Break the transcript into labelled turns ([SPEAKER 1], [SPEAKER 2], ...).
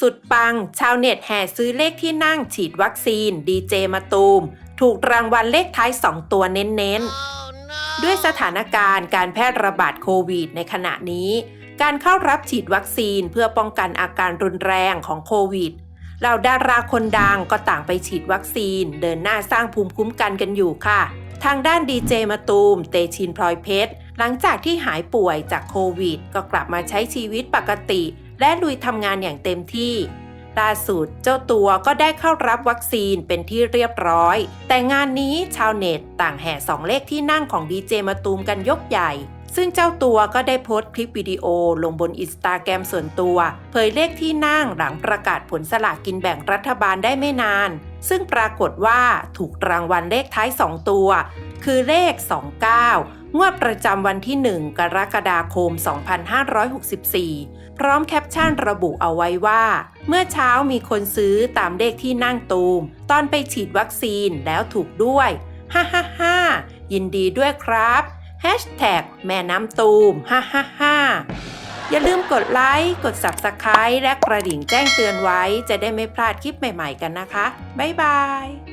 [SPEAKER 1] สุดปัง ชาวเน็ตแห่ซื้อเลขที่นั่งฉีดวัคซีน ดีเจมาตูม ถูกรางวัลเลขท้าย 2 ตัวเน้นๆ ด้วยสถานการณ์การแพร่ระบาดโควิดในขณะนี้ การเข้ารับฉีดวัคซีนเพื่อป้องกันอาการรุนแรงของโควิดเหล่าดาราคนดังก็ต่างไปฉีดวัคซีน เดินหน้าสร้างภูมิคุ้มกันกันอยู่ค่ะ ทางด้านดีเจมาตูม เตชินพลอยเพชร หลังจากที่หายป่วยจากโควิด ก็กลับมาใช้ชีวิตปกติ และลุยทำงานอย่างเต็มที่ ล่าสุดเจ้าตัวก็ได้เข้ารับวัคซีนเป็นที่เรียบร้อย แต่งานนี้ชาวเน็ตต่างแห่สองเลขที่นั่งของดีเจมาตูมกันยกใหญ่ ซึ่งเจ้าตัวก็ได้โพสต์คลิปวิดีโอลงบนอินสตาแกรมส่วนตัว เผยเลขที่นั่งหลังประกาศผลสลากกินแบ่งรัฐบาลได้ไม่นานซึ่งปรากฏว่าถูกรางวัลเลขท้าย 2 ตัว คือเลข 29 งวดประจำวันที่ 1 กรกฎาคม 2564 พร้อมแคปชั่นระบุเอาไว้ว่า เมื่อเช้ามีคนซื้อตามเลขที่นั่งตูม ตอนไปฉีดวัคซีนแล้วถูกด้วย ฮ่าฮ่าฮ่ายินดีด้วยครับแฮชแท็กแม่น้ำตูม ฮ่าฮ่าฮ่าอย่าลืมกดไลค์ กด Subscribe และกระดิ่งแจ้งเตือนไว้ จะได้ไม่พลาดคลิปใหม่ๆกันนะคะ บ๊ายบาย